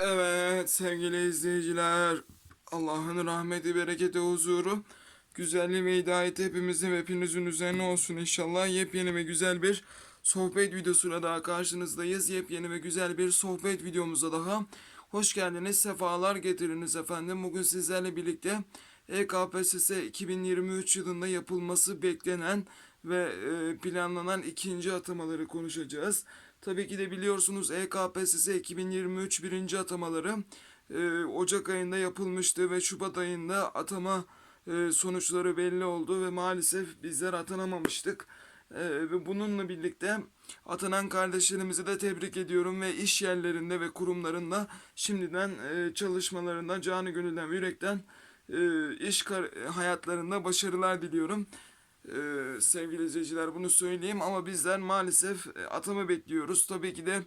Evet sevgili izleyiciler. Allah'ın rahmeti, bereketi, huzuru, güzelliği ve hidayeti hepimizin ve hepinizin üzerine olsun inşallah. Yepyeni ve güzel bir sohbet videosuyla daha karşınızdayız. Yepyeni ve güzel bir sohbet videomuza daha hoş geldiniz. Sefalar getiriniz efendim. Bugün sizlerle birlikte EKPSS 2023 yılında yapılması beklenen ve e, planlanan ikinci atamaları konuşacağız. Tabii ki de biliyorsunuz EKPSS 2023 birinci atamaları e, Ocak ayında yapılmıştı ve Şubat ayında atama e, sonuçları belli oldu ve maalesef bizler atanamamıştık. E, ve bununla birlikte atanan kardeşlerimizi de tebrik ediyorum ve iş yerlerinde ve kurumlarında şimdiden e, çalışmalarında canı gönülden yürekten e, iş hayatlarında başarılar diliyorum. Ee, sevgili izleyiciler bunu söyleyeyim ama bizler maalesef e, atama bekliyoruz. Tabii ki de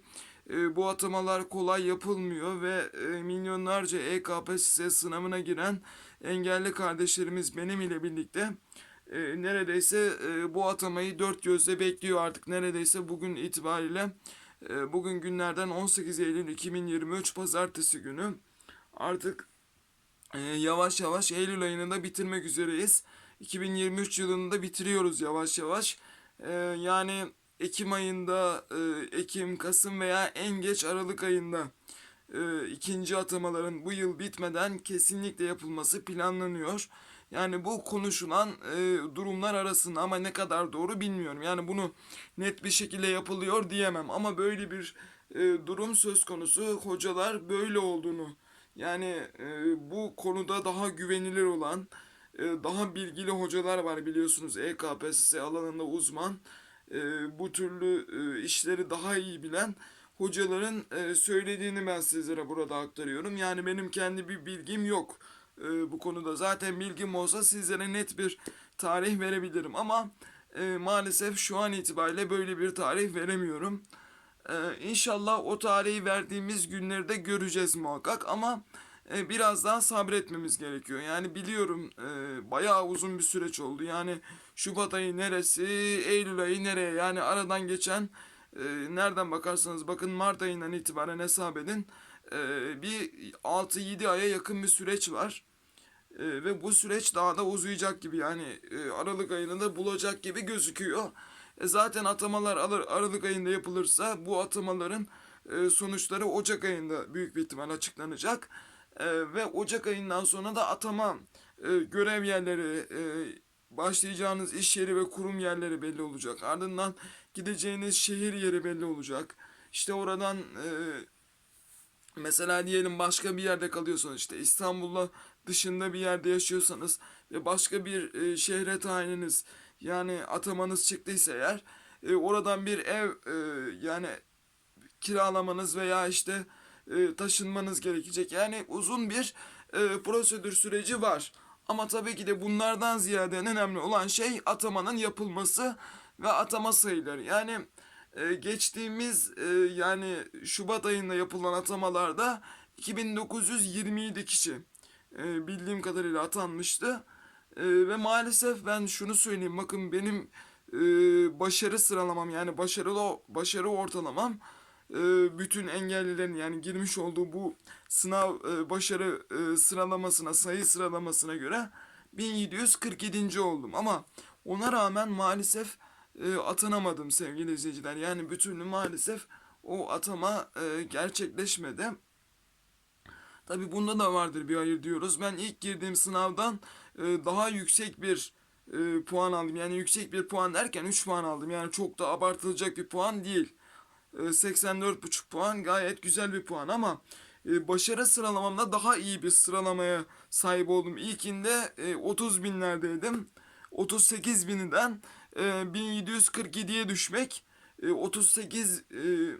e, bu atamalar kolay yapılmıyor ve e, milyonlarca EKPSS sınavına giren engelli kardeşlerimiz benim ile birlikte e, neredeyse e, bu atamayı dört gözle bekliyor artık neredeyse bugün itibariyle e, bugün günlerden 18 Eylül 2023 pazartesi günü artık e, yavaş yavaş Eylül ayını da bitirmek üzereyiz. 2023 yılını da bitiriyoruz yavaş yavaş. E, yani Ekim ayında, e, Ekim, Kasım veya en geç Aralık ayında e, ikinci atamaların bu yıl bitmeden kesinlikle yapılması planlanıyor. Yani bu konuşulan e, durumlar arasında ama ne kadar doğru bilmiyorum. Yani bunu net bir şekilde yapılıyor diyemem ama böyle bir e, durum söz konusu. Hocalar böyle olduğunu yani e, bu konuda daha güvenilir olan, daha bilgili hocalar var biliyorsunuz EKPSS alanında uzman. E, bu türlü e, işleri daha iyi bilen hocaların e, söylediğini ben sizlere burada aktarıyorum. Yani benim kendi bir bilgim yok e, bu konuda. Zaten bilgim olsa sizlere net bir tarih verebilirim ama e, maalesef şu an itibariyle böyle bir tarih veremiyorum. Ee, inşallah o tarihi verdiğimiz günleri de göreceğiz muhakkak ama e, biraz daha sabretmemiz gerekiyor. Yani biliyorum e, bayağı uzun bir süreç oldu. Yani Şubat ayı neresi, Eylül ayı nereye? Yani aradan geçen e, nereden bakarsanız bakın Mart ayından itibaren hesap edin. E, bir 6-7 aya yakın bir süreç var. E, ve bu süreç daha da uzayacak gibi yani e, Aralık ayını da bulacak gibi gözüküyor. E, zaten atamalar alır, Aralık ayında yapılırsa bu atamaların e, sonuçları Ocak ayında büyük bir ihtimal açıklanacak. E, ve Ocak ayından sonra da atama e, görev yerleri, e, başlayacağınız iş yeri ve kurum yerleri belli olacak. Ardından gideceğiniz şehir yeri belli olacak. İşte oradan e, Mesela diyelim başka bir yerde kalıyorsanız işte İstanbul'la dışında bir yerde yaşıyorsanız ve başka bir e, şehre tayininiz yani atamanız çıktıysa eğer e, oradan bir ev e, yani kiralamanız veya işte e, taşınmanız gerekecek. Yani uzun bir e, prosedür süreci var. Ama tabii ki de bunlardan ziyade en önemli olan şey atamanın yapılması ve atama sayıları. Yani e, geçtiğimiz e, yani Şubat ayında yapılan atamalarda 2927 kişi e, bildiğim kadarıyla atanmıştı. E, ve maalesef ben şunu söyleyeyim bakın benim e, başarı sıralamam yani başarılı başarı ortalamam bütün engellilerin yani girmiş olduğu bu sınav e, başarı e, sıralamasına sayı sıralamasına göre 1747. oldum ama ona rağmen maalesef e, atanamadım sevgili izleyiciler. Yani bütünlü maalesef o atama gerçekleşmedi. Tabi bunda da vardır bir hayır diyoruz. Ben ilk girdiğim sınavdan daha yüksek bir puan aldım. Yani yüksek bir puan derken 3 puan aldım. Yani çok da abartılacak bir puan değil. E, 84,5 puan gayet güzel bir puan ama e, başarı sıralamamda daha iyi bir sıralamaya sahip oldum. İlkinde e, 30 binlerdeydim. 38 bininden e, 1747'ye düşmek e, 38 e,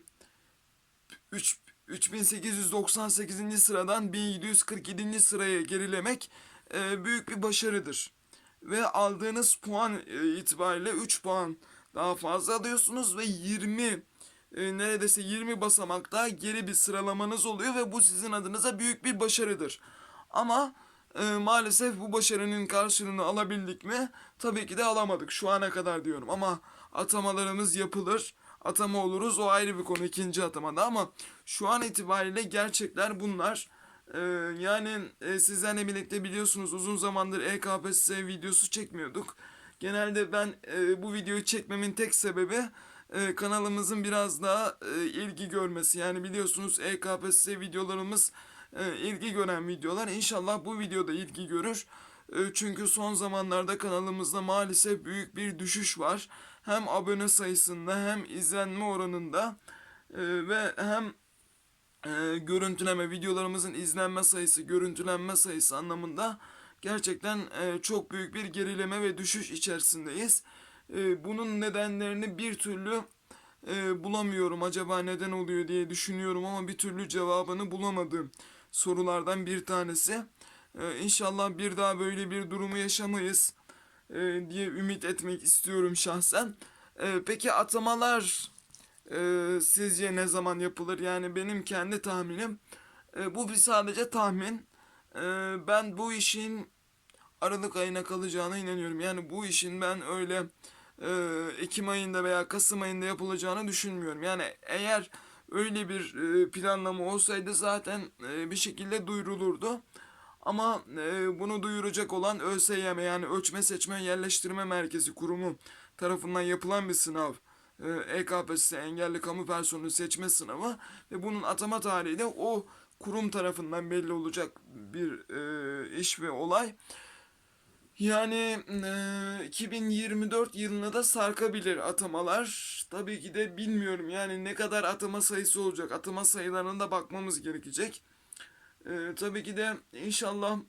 3 3898. sıradan 1747. sıraya gerilemek e, büyük bir başarıdır. Ve aldığınız puan e, itibariyle 3 puan daha fazla alıyorsunuz ve 20 e, neredeyse 20 basamakta geri bir sıralamanız oluyor ve bu sizin adınıza büyük bir başarıdır. Ama e, maalesef bu başarının karşılığını alabildik mi? Tabii ki de alamadık şu ana kadar diyorum ama atamalarımız yapılır. atama oluruz. O ayrı bir konu ikinci atamada ama şu an itibariyle gerçekler bunlar. Ee, yani e, sizlerle birlikte biliyorsunuz uzun zamandır E EKPSS videosu çekmiyorduk. Genelde ben e, bu videoyu çekmemin tek sebebi e, kanalımızın biraz daha e, ilgi görmesi. Yani biliyorsunuz E EKPSS videolarımız e, ilgi gören videolar. İnşallah bu videoda ilgi görür. E, çünkü son zamanlarda kanalımızda maalesef büyük bir düşüş var. Hem abone sayısında hem izlenme oranında e, ve hem e, görüntüleme videolarımızın izlenme sayısı, görüntülenme sayısı anlamında gerçekten e, çok büyük bir gerileme ve düşüş içerisindeyiz. E, bunun nedenlerini bir türlü e, bulamıyorum. Acaba neden oluyor diye düşünüyorum ama bir türlü cevabını bulamadım. Sorulardan bir tanesi. E, inşallah bir daha böyle bir durumu yaşamayız e, diye ümit etmek istiyorum şahsen. E, peki atamalar e, sizce ne zaman yapılır? Yani benim kendi tahminim bu bir sadece tahmin. Ben bu işin Aralık ayına kalacağına inanıyorum. Yani bu işin ben öyle Ekim ayında veya Kasım ayında yapılacağını düşünmüyorum. Yani eğer öyle bir e, planlama olsaydı zaten e, bir şekilde duyurulurdu. Ama e, bunu duyuracak olan ÖSYM yani Ölçme Seçme Yerleştirme Merkezi kurumu tarafından yapılan bir sınav. E, EKPSS engelli kamu personeli seçme sınavı ve bunun atama tarihi de o kurum tarafından belli olacak bir e, iş ve olay. Yani e, 2024 yılına da sarkabilir atamalar. Tabii ki de bilmiyorum yani ne kadar atama sayısı olacak. Atama sayılarına da bakmamız gerekecek. E, tabii ki de inşallah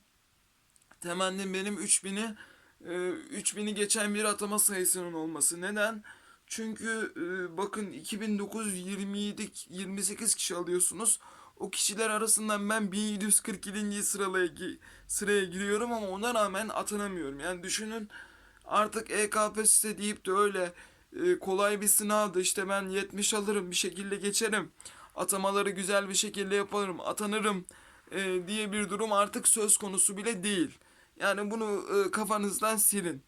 temennim benim 3000'i e, 3000'i geçen bir atama sayısının olması. Neden? Çünkü e, bakın 2927 28 kişi alıyorsunuz. O kişiler arasından ben 1747. sıraya, sıraya giriyorum ama ona rağmen atanamıyorum. Yani düşünün artık EKPSS deyip de öyle e, kolay bir sınavdı. İşte ben 70 alırım bir şekilde geçerim. Atamaları güzel bir şekilde yaparım, atanırım e, diye bir durum artık söz konusu bile değil. Yani bunu e, kafanızdan silin.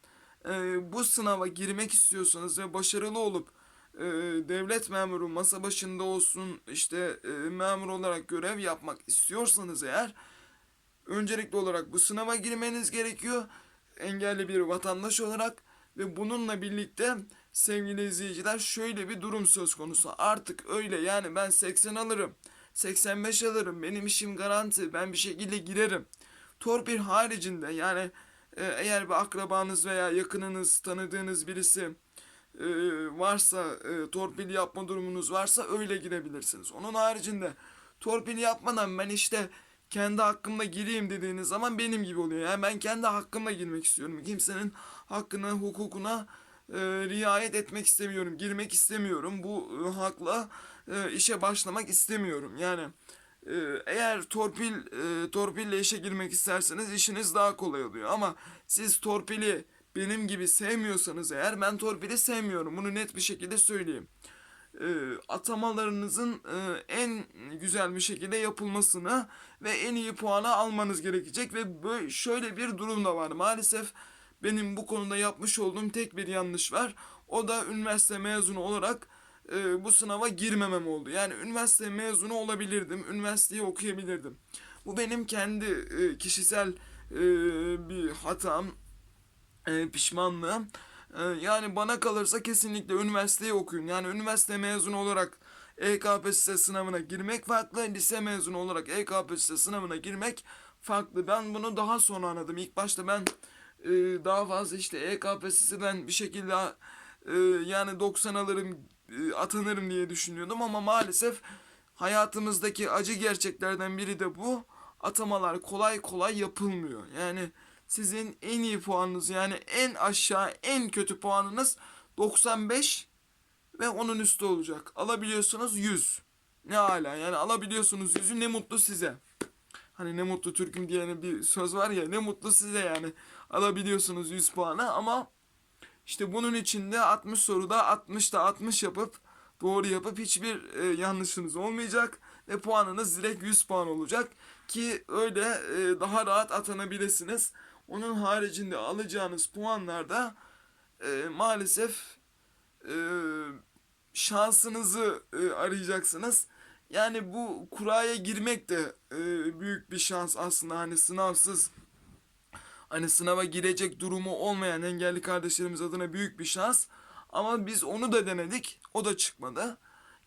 E, bu sınava girmek istiyorsanız ve başarılı olup e, devlet memuru masa başında olsun işte e, memur olarak görev yapmak istiyorsanız eğer öncelikli olarak bu sınava girmeniz gerekiyor. Engelli bir vatandaş olarak ve bununla birlikte sevgili izleyiciler şöyle bir durum söz konusu. Artık öyle yani ben 80 alırım 85 alırım benim işim garanti ben bir şekilde girerim torpil haricinde yani e, eğer bir akrabanız veya yakınınız tanıdığınız birisi e, varsa e, torpil yapma durumunuz varsa öyle girebilirsiniz. Onun haricinde torpil yapmadan ben işte kendi hakkımda gireyim dediğiniz zaman benim gibi oluyor. Yani ben kendi hakkımda girmek istiyorum. Kimsenin hakkına, hukukuna e, riayet etmek istemiyorum. Girmek istemiyorum. Bu e, hakla e, işe başlamak istemiyorum. Yani e, eğer torpil e, torpille işe girmek isterseniz işiniz daha kolay oluyor. Ama siz torpili benim gibi sevmiyorsanız eğer ben torpili sevmiyorum. Bunu net bir şekilde söyleyeyim. E, atamalarınızın e, en güzel bir şekilde yapılmasını ve en iyi puanı almanız gerekecek ve böyle şöyle bir durum da var. Maalesef benim bu konuda yapmış olduğum tek bir yanlış var. O da üniversite mezunu olarak e, bu sınava girmemem oldu. Yani üniversite mezunu olabilirdim, üniversiteyi okuyabilirdim. Bu benim kendi e, kişisel e, bir hatam, e, pişmanlığım. E, yani bana kalırsa kesinlikle üniversiteyi okuyun. Yani üniversite mezunu olarak EKPSS sınavına girmek farklı, lise mezunu olarak EKPSS sınavına girmek farklı. Ben bunu daha sonra anladım. İlk başta ben e, daha fazla işte EKPSS'den bir şekilde e, yani 90 alırım, e, atanırım diye düşünüyordum ama maalesef hayatımızdaki acı gerçeklerden biri de bu. Atamalar kolay kolay yapılmıyor. Yani sizin en iyi puanınız yani en aşağı en kötü puanınız 95 ve onun üstü olacak. Alabiliyorsunuz 100. Ne hala yani alabiliyorsunuz 100'ü ne mutlu size. Hani ne mutlu Türk'üm diye bir söz var ya ne mutlu size yani. Alabiliyorsunuz 100 puanı ama işte bunun içinde 60 soruda 60'da 60 yapıp doğru yapıp hiçbir e, yanlışınız olmayacak ve puanınız direkt 100 puan olacak ki öyle e, daha rahat atanabilirsiniz. Onun haricinde alacağınız puanlarda e, maalesef e, şansınızı e, arayacaksınız. Yani bu kuraya girmek de e, büyük bir şans aslında hani sınavsız hani sınava girecek durumu olmayan engelli kardeşlerimiz adına büyük bir şans. Ama biz onu da denedik. O da çıkmadı.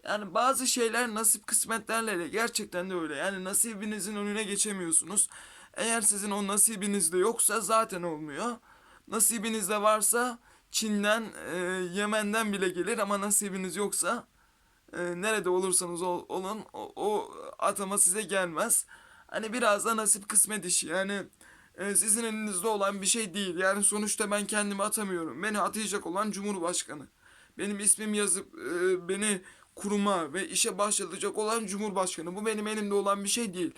Yani bazı şeyler nasip kısmetlerle gerçekten de öyle. Yani nasibinizin önüne geçemiyorsunuz. Eğer sizin o nasibinizde yoksa zaten olmuyor. Nasibinizde varsa Çin'den, e, Yemen'den bile gelir ama nasibiniz yoksa e, nerede olursanız ol- olun o, o atama size gelmez. Hani biraz da nasip kısmet işi. Yani e, sizin elinizde olan bir şey değil. Yani sonuçta ben kendimi atamıyorum. Beni atayacak olan Cumhurbaşkanı. Benim ismim yazıp e, beni kuruma ve işe başlatacak olan Cumhurbaşkanı. Bu benim elimde olan bir şey değil.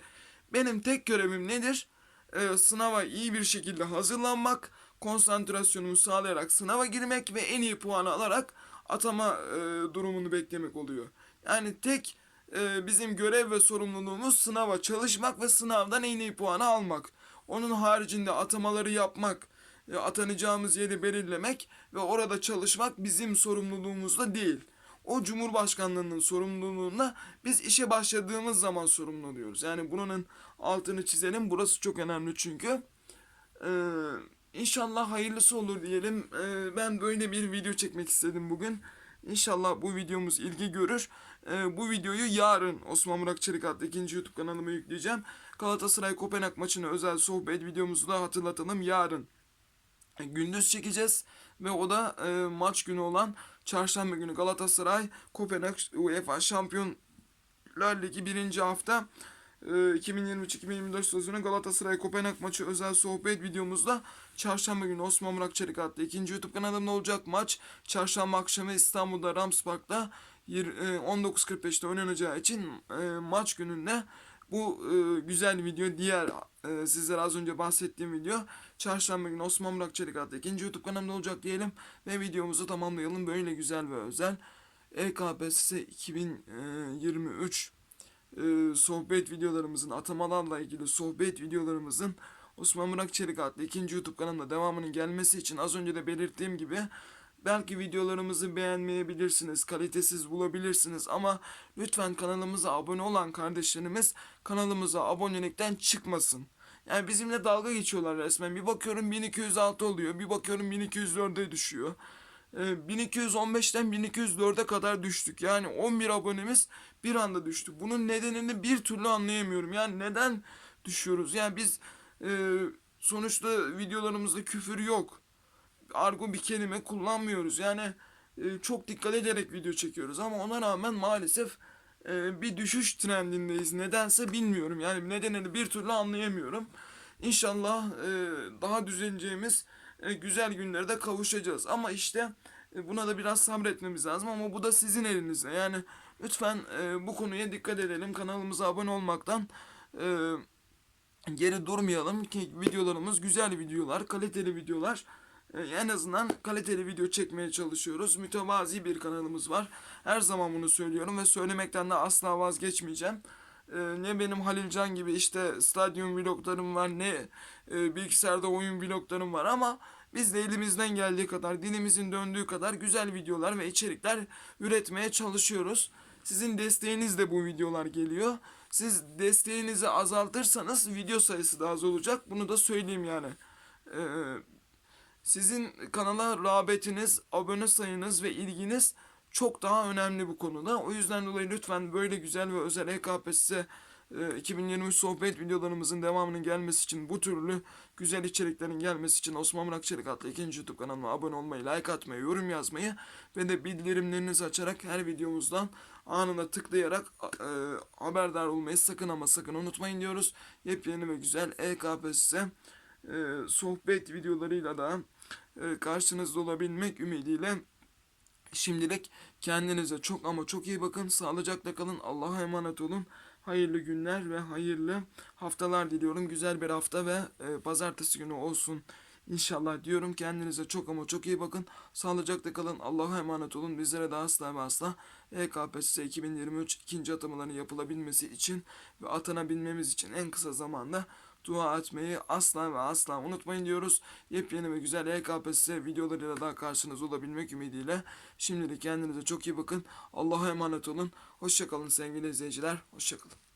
Benim tek görevim nedir? E, sınava iyi bir şekilde hazırlanmak, konsantrasyonumu sağlayarak sınava girmek ve en iyi puanı alarak atama e, durumunu beklemek oluyor. Yani tek e, bizim görev ve sorumluluğumuz sınava çalışmak ve sınavdan en iyi puanı almak. Onun haricinde atamaları yapmak, e, atanacağımız yeri belirlemek ve orada çalışmak bizim sorumluluğumuzda değil. O Cumhurbaşkanlığının sorumluluğunda biz işe başladığımız zaman sorumlu oluyoruz. Yani bunun altını çizelim. Burası çok önemli çünkü. Ee, inşallah hayırlısı olur diyelim. Ee, ben böyle bir video çekmek istedim bugün. İnşallah bu videomuz ilgi görür. Ee, bu videoyu yarın Osman Murat Çelik adlı ikinci YouTube kanalıma yükleyeceğim. Galatasaray Kopenhag maçına özel sohbet videomuzu da hatırlatalım. Yarın gündüz çekeceğiz ve o da e, maç günü olan çarşamba günü Galatasaray Kopenhag UEFA Şampiyonlar Ligi birinci hafta. E, 2023-2024 sezonu Galatasaray Kopenhag maçı özel sohbet videomuzda çarşamba günü Osman Murat Çelik adlı ikinci YouTube kanalımda olacak maç. Çarşamba akşamı İstanbul'da Rams Park'ta yir- e, 19.45'te oynanacağı için e, maç gününde bu e, güzel video. Diğer e, sizlere az önce bahsettiğim video. Çarşamba günü Osman Murat Çelik adlı ikinci YouTube kanalımda olacak diyelim. Ve videomuzu tamamlayalım. Böyle güzel ve özel. E EKPSS 2023 e, sohbet videolarımızın atamalarla ilgili sohbet videolarımızın Osman Murat Çelik adlı ikinci YouTube kanalımda devamının gelmesi için az önce de belirttiğim gibi belki videolarımızı beğenmeyebilirsiniz, kalitesiz bulabilirsiniz ama lütfen kanalımıza abone olan kardeşlerimiz kanalımıza abonelikten çıkmasın. Yani bizimle dalga geçiyorlar resmen. Bir bakıyorum 1206 oluyor, bir bakıyorum 1204'e düşüyor. Ee, 1215'ten 1204'e kadar düştük. Yani 11 abonemiz bir anda düştü. Bunun nedenini bir türlü anlayamıyorum. Yani neden düşüyoruz? Yani biz e, sonuçta videolarımızda küfür yok. Argo bir kelime kullanmıyoruz. Yani e, çok dikkat ederek video çekiyoruz ama ona rağmen maalesef e, bir düşüş trendindeyiz. Nedense bilmiyorum. Yani nedenini bir türlü anlayamıyorum. İnşallah e, daha düzeleceğimiz e, güzel günlerde kavuşacağız. Ama işte e, buna da biraz sabretmemiz lazım ama bu da sizin elinizde. Yani lütfen e, bu konuya dikkat edelim. Kanalımıza abone olmaktan e, geri durmayalım ki videolarımız güzel videolar, kaliteli videolar. E, en azından kaliteli video çekmeye çalışıyoruz. Mütevazi bir kanalımız var. Her zaman bunu söylüyorum ve söylemekten de asla vazgeçmeyeceğim. E, ne benim Halilcan gibi işte stadyum vloglarım var ne e, bilgisayarda oyun vloglarım var ama biz de elimizden geldiği kadar, dilimizin döndüğü kadar güzel videolar ve içerikler üretmeye çalışıyoruz. Sizin desteğiniz de bu videolar geliyor. Siz desteğinizi azaltırsanız video sayısı da az olacak. Bunu da söyleyeyim yani. Ee, sizin kanala rağbetiniz, abone sayınız ve ilginiz çok daha önemli bu konuda. O yüzden dolayı lütfen böyle güzel ve özel EKPSS e, 2023 sohbet videolarımızın devamının gelmesi için bu türlü güzel içeriklerin gelmesi için Osman Murat Çelik adlı ikinci YouTube kanalıma abone olmayı, like atmayı, yorum yazmayı ve de bildirimlerinizi açarak her videomuzdan anında tıklayarak e, haberdar olmayı sakın ama sakın unutmayın diyoruz. Yepyeni ve güzel EKPSS e, sohbet videolarıyla da e, karşınızda olabilmek ümidiyle şimdilik kendinize çok ama çok iyi bakın. Sağlıcakla kalın. Allah'a emanet olun. Hayırlı günler ve hayırlı haftalar diliyorum. Güzel bir hafta ve e, pazartesi günü olsun İnşallah diyorum kendinize çok ama çok iyi bakın. Sağlıcakla kalın. Allah'a emanet olun. Bizlere de asla ve asla EKPSS 2023 ikinci atamaların yapılabilmesi için ve atanabilmemiz için en kısa zamanda dua etmeyi asla ve asla unutmayın diyoruz. Yepyeni ve güzel EKPSS videolarıyla daha karşınızda olabilmek ümidiyle. Şimdilik kendinize çok iyi bakın. Allah'a emanet olun. Hoşçakalın sevgili izleyiciler. Hoşçakalın.